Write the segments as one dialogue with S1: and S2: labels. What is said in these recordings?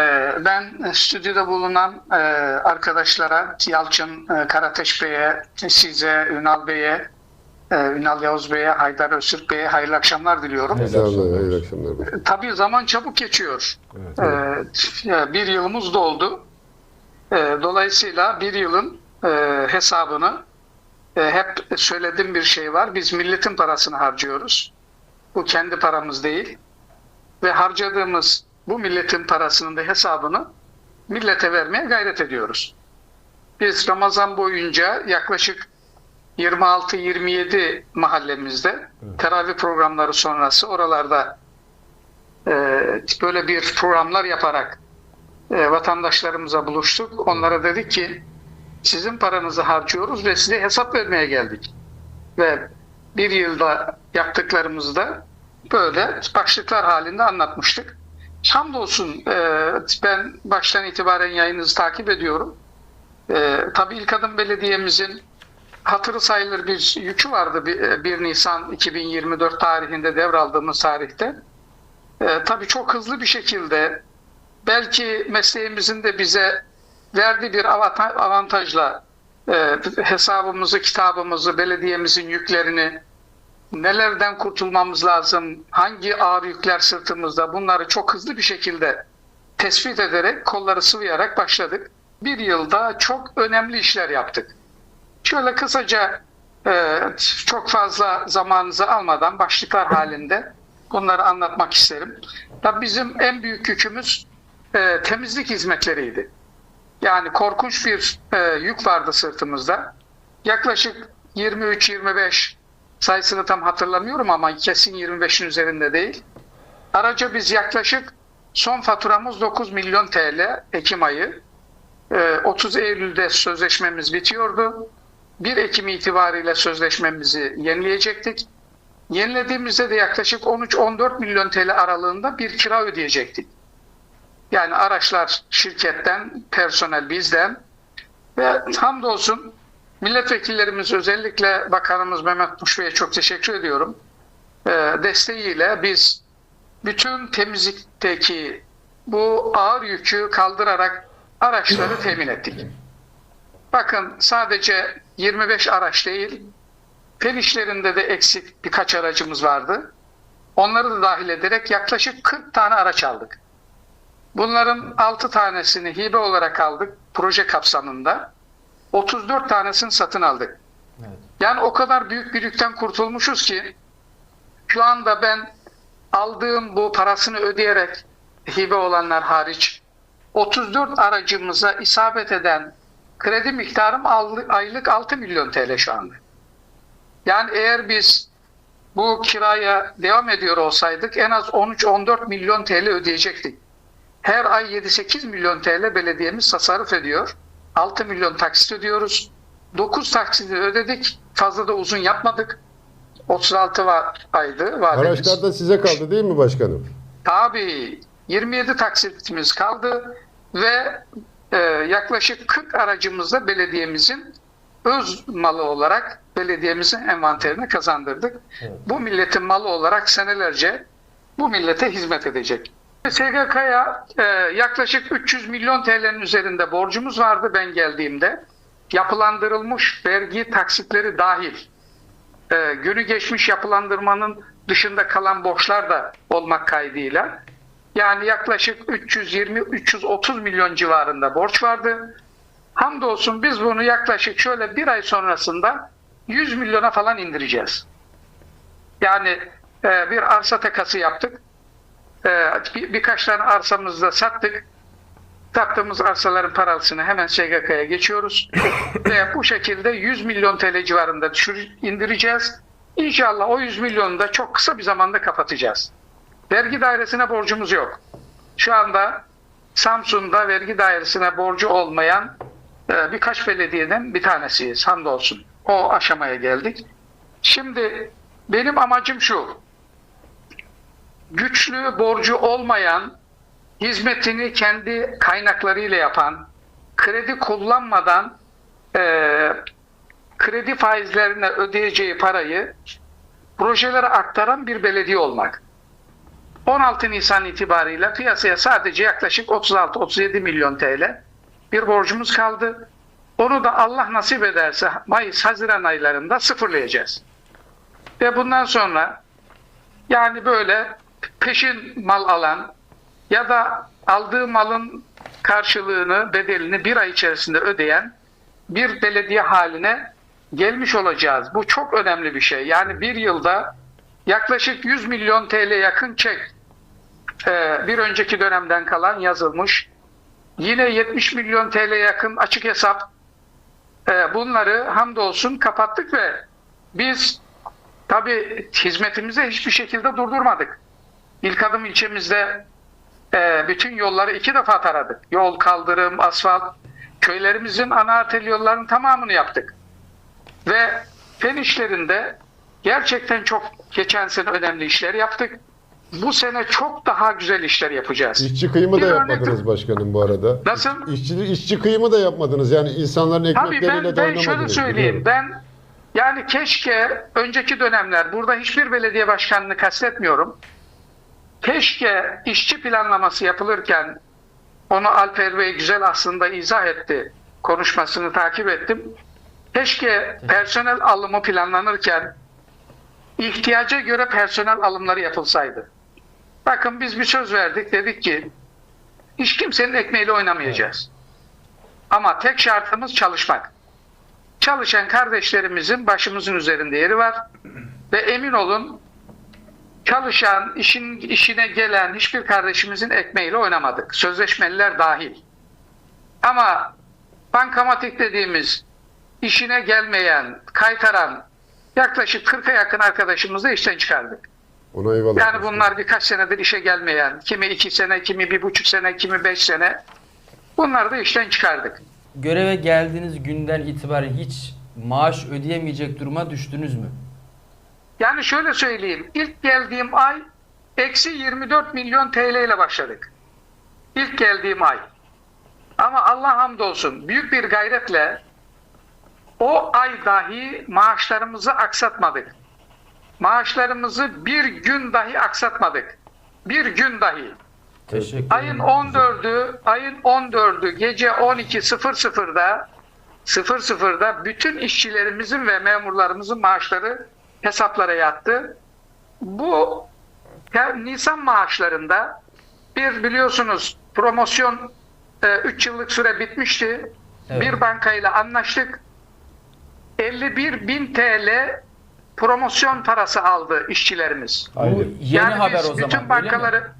S1: Ee, Ben stüdyoda bulunan e, arkadaşlara, Yalçın e, Karateş Bey'e, size, Ünal Bey'e, e, Ünal Yavuz Bey'e, Haydar Öztürk Bey'e hayırlı akşamlar diliyorum.
S2: Hayırlı akşamlar. Hayırlı akşamlar.
S1: Tabii zaman çabuk geçiyor.
S2: Evet.
S1: Ya bir yılımız doldu. Dolayısıyla bir yılın hesabını hep söylediğim bir şey var. Biz milletin parasını harcıyoruz. Bu kendi paramız değil. Ve harcadığımız bu milletin parasının da hesabını millete vermeye gayret ediyoruz. Biz Ramazan boyunca yaklaşık 26-27 mahallemizde teravih programları sonrası oralarda e, böyle bir programlar yaparak e, vatandaşlarımıza buluştuk. Onlara dedik ki sizin paranızı harcıyoruz ve size hesap vermeye geldik. Ve bir yılda yaptıklarımızı da böyle başlıklar halinde anlatmıştık. Hamdolsun e, ben baştan itibaren yayınınızı takip ediyorum. E, tabii İlk Adım Belediye'mizin hatırı sayılır bir yükü vardı bir- 1 Nisan 2024 tarihinde devraldığımız tarihte. E, tabii çok hızlı bir şekilde belki mesleğimizin de bize verdiği bir avantajla e, hesabımızı, kitabımızı, belediyemizin yüklerini nelerden kurtulmamız lazım, hangi ağır yükler sırtımızda bunları çok hızlı bir şekilde tespit ederek, kolları sıvayarak başladık. Bir yılda çok önemli işler yaptık. Şöyle kısaca e, çok fazla zamanınızı almadan başlıklar halinde bunları anlatmak isterim. Bizim en büyük yükümüz e, temizlik hizmetleriydi. Yani korkunç bir e, yük vardı sırtımızda. Yaklaşık 23-25 sayısını tam hatırlamıyorum ama kesin 25'in üzerinde değil. Araca biz yaklaşık son faturamız 9 milyon TL Ekim ayı. E, 30 Eylül'de sözleşmemiz bitiyordu. 1 Ekim itibariyle sözleşmemizi yenileyecektik. Yenilediğimizde de yaklaşık 13-14 milyon TL aralığında bir kira ödeyecektik. Yani araçlar şirketten, personel bizden ve hamdolsun milletvekillerimiz özellikle Bakanımız Mehmet Muş Bey'e çok teşekkür ediyorum. Ee, desteğiyle biz bütün temizlikteki bu ağır yükü kaldırarak araçları temin ettik. Bakın sadece 25 araç değil, fen işlerinde de eksik birkaç aracımız vardı. Onları da dahil ederek yaklaşık 40 tane araç aldık. Bunların 6 tanesini hibe olarak aldık proje kapsamında. 34 tanesini satın aldık.
S3: Evet.
S1: Yani o kadar büyük bir yükten kurtulmuşuz ki şu anda ben aldığım bu parasını ödeyerek hibe olanlar hariç 34 aracımıza isabet eden kredi miktarım aylık 6 milyon TL şu anda. Yani eğer biz bu kiraya devam ediyor olsaydık en az 13-14 milyon TL ödeyecektik. Her ay 7-8 milyon TL belediyemiz tasarruf ediyor. 6 milyon taksit ödüyoruz. 9 taksidi ödedik. Fazla da uzun yapmadık. 36 va- aydı vademiz.
S2: Araçlar da size kaldı değil mi başkanım?
S1: Tabii 27 taksitimiz kaldı ve e, yaklaşık 40 aracımızla belediyemizin öz malı olarak belediyemizin envanterini kazandırdık.
S3: Evet.
S1: Bu milletin malı olarak senelerce bu millete hizmet edecek. SGK'ya e, yaklaşık 300 milyon TL'nin üzerinde borcumuz vardı ben geldiğimde. Yapılandırılmış vergi taksitleri dahil e, günü geçmiş yapılandırmanın dışında kalan borçlar da olmak kaydıyla yani yaklaşık 320-330 milyon civarında borç vardı. Hamdolsun biz bunu yaklaşık şöyle bir ay sonrasında 100 milyona falan indireceğiz. Yani e, bir arsa takası yaptık. E, bir, birkaç tane arsamızı da sattık. Sattığımız arsaların parasını hemen SGK'ya geçiyoruz. Ve bu şekilde 100 milyon TL civarında düşür, indireceğiz. İnşallah o 100 milyonu da çok kısa bir zamanda kapatacağız. Vergi dairesine borcumuz yok. Şu anda Samsun'da vergi dairesine borcu olmayan e, birkaç belediyeden bir tanesiyiz. Hamdolsun. O aşamaya geldik. Şimdi benim amacım şu. Güçlü borcu olmayan, hizmetini kendi kaynaklarıyla yapan, kredi kullanmadan e, kredi faizlerine ödeyeceği parayı projelere aktaran bir belediye olmak. 16 Nisan itibariyle piyasaya sadece yaklaşık 36-37 milyon TL bir borcumuz kaldı. Onu da Allah nasip ederse Mayıs-Haziran aylarında sıfırlayacağız. Ve bundan sonra yani böyle peşin mal alan ya da aldığı malın karşılığını, bedelini bir ay içerisinde ödeyen bir belediye haline gelmiş olacağız. Bu çok önemli bir şey. Yani bir yılda yaklaşık 100 milyon TL yakın çek e, bir önceki dönemden kalan yazılmış. Yine 70 milyon TL yakın açık hesap. E, bunları hamdolsun kapattık ve biz tabii hizmetimizi hiçbir şekilde durdurmadık. İlk adım ilçemizde e, bütün yolları iki defa taradık. Yol, kaldırım, asfalt. Köylerimizin ana arter yollarının tamamını yaptık. Ve fen işlerinde gerçekten çok geçen sene önemli işler yaptık. Bu sene çok daha güzel işler yapacağız.
S2: İşçi kıyımı da
S1: Bir örnek-
S2: yapmadınız başkanım bu arada.
S1: Nasıl?
S2: İşçi, işçi kıyımı da yapmadınız. Yani insanların
S1: Tabii
S2: ekmekleriyle
S1: ben,
S2: de
S1: ben şöyle söyleyeyim.
S2: biliyorum.
S1: Ben yani keşke önceki dönemler burada hiçbir belediye başkanını kastetmiyorum. Keşke işçi planlaması yapılırken onu Alper Bey güzel aslında izah etti. Konuşmasını takip ettim. Keşke personel alımı planlanırken ihtiyaca göre personel alımları yapılsaydı. Bakın biz bir söz verdik. Dedik ki hiç kimsenin ekmeğiyle oynamayacağız. Ama tek şartımız çalışmak. Çalışan kardeşlerimizin başımızın üzerinde yeri var. Ve emin olun çalışan, işin işine gelen hiçbir kardeşimizin ekmeğiyle oynamadık. Sözleşmeliler dahil. Ama bankamatik dediğimiz işine gelmeyen, kaytaran yaklaşık 40'a yakın arkadaşımızı işten çıkardık.
S2: Ona eyvallah.
S1: Yani bunlar birkaç senedir işe gelmeyen, kimi iki sene, kimi bir buçuk sene, kimi beş sene. Bunları da işten çıkardık.
S3: Göreve geldiğiniz günden itibaren hiç maaş ödeyemeyecek duruma düştünüz mü?
S1: Yani şöyle söyleyeyim. İlk geldiğim ay eksi 24 milyon TL ile başladık. İlk geldiğim ay. Ama Allah hamdolsun büyük bir gayretle o ay dahi maaşlarımızı aksatmadık. Maaşlarımızı bir gün dahi aksatmadık. Bir gün dahi.
S3: Teşekkür
S1: Ayın
S3: ederim.
S1: 14'ü, ayın 14'ü gece 12.00'da 00'da bütün işçilerimizin ve memurlarımızın maaşları hesaplara yattı. Bu Nisan maaşlarında bir biliyorsunuz promosyon 3 yıllık süre bitmişti.
S3: Evet.
S1: Bir bankayla anlaştık. 51 bin TL promosyon parası aldı işçilerimiz.
S3: Bu
S4: Aynen.
S3: yeni
S1: yani
S3: haber o zaman.
S1: bütün bankaları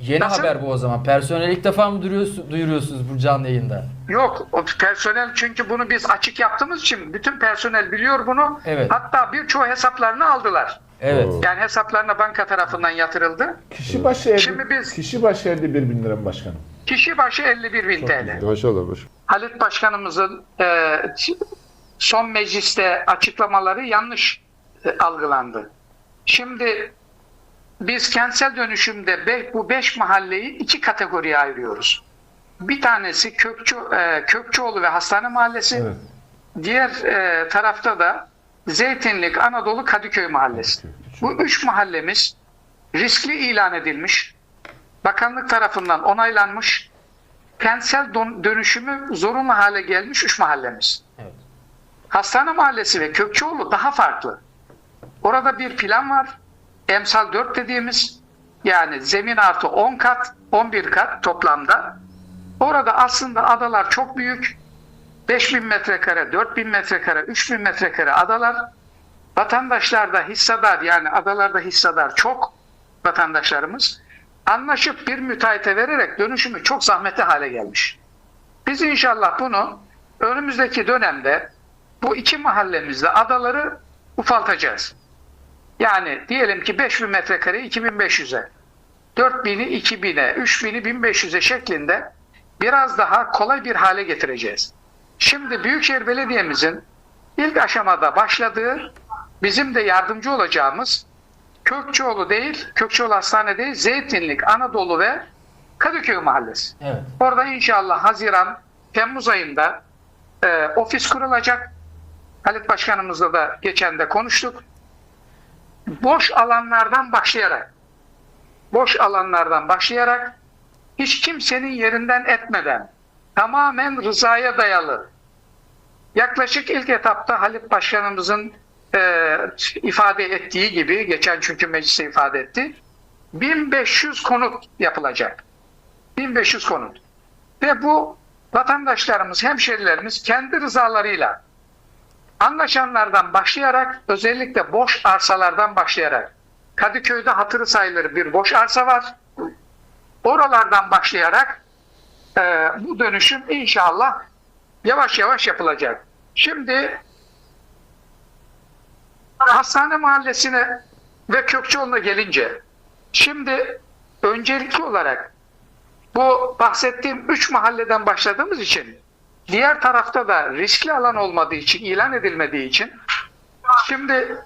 S3: Yeni
S1: Nasıl?
S3: haber bu o zaman. Personel ilk defa mı duyuyorsunuz, duyuruyorsunuz bu canlı yayında?
S1: Yok o personel çünkü bunu biz açık yaptığımız için bütün personel biliyor bunu.
S3: Evet.
S1: Hatta birçoğu hesaplarını aldılar.
S3: Evet.
S1: Yani hesaplarına banka tarafından yatırıldı.
S4: Kişi başı 50,
S1: Şimdi biz-
S4: kişi başı 51 bin lira mı başkanım?
S1: Kişi başı 51 bin TL.
S2: Maşallah başkanım.
S1: Halit Başkanımızın e, son mecliste açıklamaları yanlış e, algılandı. Şimdi biz kentsel dönüşümde be- bu beş mahalleyi iki kategoriye ayırıyoruz. Bir tanesi Kökçü, e, Kökçüoğlu ve Hastane Mahallesi.
S4: Evet.
S1: Diğer e, tarafta da Zeytinlik, Anadolu, Kadıköy Mahallesi. Bu üç mahallemiz riskli ilan edilmiş. Bakanlık tarafından onaylanmış. Kentsel dönüşümü zorunlu hale gelmiş üç mahallemiz.
S3: Evet.
S1: Hastane Mahallesi ve Kökçeoğlu daha farklı. Orada bir plan var. Emsal 4 dediğimiz yani zemin artı 10 kat, 11 kat toplamda. Orada aslında adalar çok büyük. 5000 metrekare, 4000 metrekare, 3000 metrekare adalar. Vatandaşlar da hissedar yani adalarda hissedar çok vatandaşlarımız. Anlaşıp bir müteahhite vererek dönüşümü çok zahmetli hale gelmiş. Biz inşallah bunu önümüzdeki dönemde bu iki mahallemizde adaları ufaltacağız. Yani diyelim ki 5000 metrekare 2500'e, 4000'i 2000'e, 3000'i 1500'e şeklinde biraz daha kolay bir hale getireceğiz. Şimdi Büyükşehir Belediye'mizin ilk aşamada başladığı bizim de yardımcı olacağımız Kökçeoğlu değil, Kökçeoğlu Hastane değil, Zeytinlik, Anadolu ve Kadıköy Mahallesi.
S3: Evet.
S1: Orada inşallah Haziran, Temmuz ayında e, ofis kurulacak. Halit Başkanımızla da geçen de konuştuk. Boş alanlardan başlayarak boş alanlardan başlayarak hiç kimsenin yerinden etmeden tamamen rızaya dayalı yaklaşık ilk etapta Halit Başkanımızın e, ifade ettiği gibi geçen çünkü meclise ifade etti 1500 konut yapılacak. 1500 konut. Ve bu vatandaşlarımız hemşerilerimiz kendi rızalarıyla anlaşanlardan başlayarak özellikle boş arsalardan başlayarak Kadıköy'de hatırı sayılır bir boş arsa var. Oralardan başlayarak e, bu dönüşüm inşallah yavaş yavaş yapılacak. Şimdi hastane mahallesine ve Kökçeoğlu'na gelince şimdi öncelikli olarak bu bahsettiğim üç mahalleden başladığımız için diğer tarafta da riskli alan olmadığı için ilan edilmediği için şimdi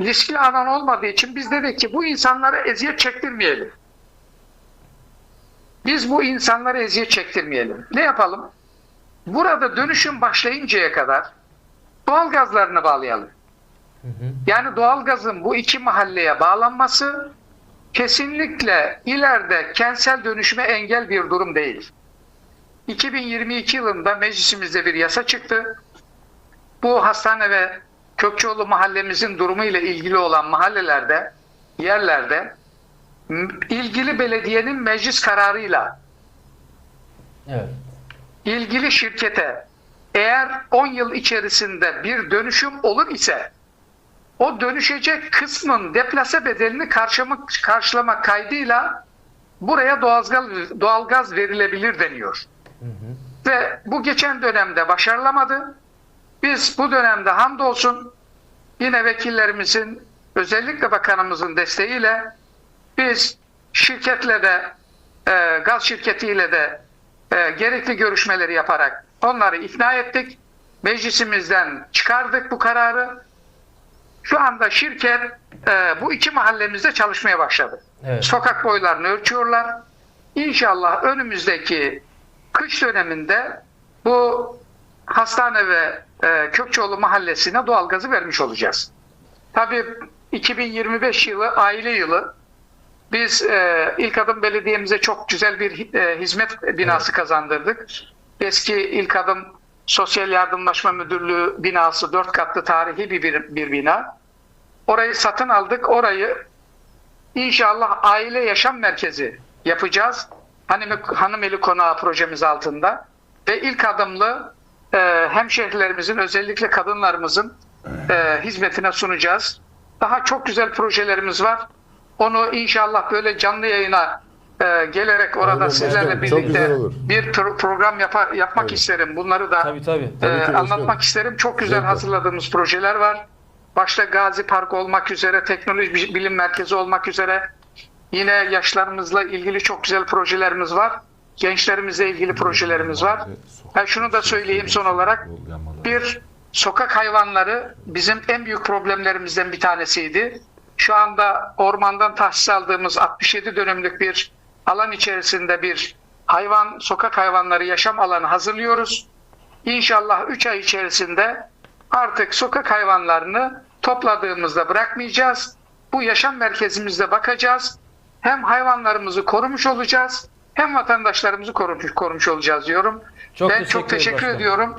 S1: riskli alan olmadığı için biz dedik ki bu insanlara eziyet çektirmeyelim. Biz bu insanlara eziyet çektirmeyelim. Ne yapalım? Burada dönüşüm başlayıncaya kadar doğalgazlarını bağlayalım. Yani doğalgazın bu iki mahalleye bağlanması kesinlikle ileride kentsel dönüşüme engel bir durum değil. 2022 yılında meclisimizde bir yasa çıktı. Bu hastane ve Kökçeoğlu mahallemizin durumu ile ilgili olan mahallelerde, yerlerde ilgili belediyenin meclis kararıyla
S3: Evet.
S1: ilgili şirkete eğer 10 yıl içerisinde bir dönüşüm olur ise o dönüşecek kısmın deplase bedelini karşılamak, karşılamak kaydıyla buraya doğalgaz, doğalgaz verilebilir deniyor. Ve bu geçen dönemde başarılamadı. Biz bu dönemde hamdolsun yine vekillerimizin özellikle bakanımızın desteğiyle biz şirketle de e, gaz şirketiyle de e, gerekli görüşmeleri yaparak onları ikna ettik. Meclisimizden çıkardık bu kararı. Şu anda şirket e, bu iki mahallemizde çalışmaya başladı.
S3: Evet.
S1: Sokak boylarını ölçüyorlar. İnşallah önümüzdeki kış döneminde bu hastane ve e, Kökçeoğlu mahallesine doğalgazı vermiş olacağız. Tabii 2025 yılı aile yılı. Biz e, İlk Adım Belediye'mize çok güzel bir e, hizmet binası kazandırdık. Eski İlk Adım Sosyal Yardımlaşma Müdürlüğü binası dört katlı tarihi bir, bir, bir bina. Orayı satın aldık. Orayı İnşallah aile yaşam merkezi yapacağız. Hanım, Hanımeli Konağı projemiz altında. Ve ilk adımlı e, hemşehrilerimizin özellikle kadınlarımızın e, hizmetine sunacağız. Daha çok güzel projelerimiz var. Onu inşallah böyle canlı yayına e, gelerek orada
S2: Aynen,
S1: sizlerle birlikte bir pro- program yapa- yapmak
S2: Evet.
S1: isterim. Bunları da
S3: Tabii tabii.
S2: Tabii
S1: ee,
S2: ki başkanım.
S1: anlatmak isterim. Çok güzel
S2: Zevkle.
S1: hazırladığımız projeler var. Başta Gazi Park olmak üzere, Teknoloji Bilim Merkezi olmak üzere yine yaşlarımızla ilgili çok güzel projelerimiz var. Gençlerimizle ilgili projelerimiz var. Ben şunu da söyleyeyim son olarak. Bir, sokak hayvanları bizim en büyük problemlerimizden bir tanesiydi. Şu anda ormandan tahsis aldığımız 67 dönümlük bir alan içerisinde bir hayvan, sokak hayvanları yaşam alanı hazırlıyoruz. İnşallah 3 ay içerisinde artık sokak hayvanlarını topladığımızda bırakmayacağız. Bu yaşam merkezimizde bakacağız. Hem hayvanlarımızı korumuş olacağız hem vatandaşlarımızı korumuş, korumuş olacağız diyorum.
S3: Çok
S1: ben
S3: teşekkür
S1: çok teşekkür
S3: başkanım.
S1: ediyorum.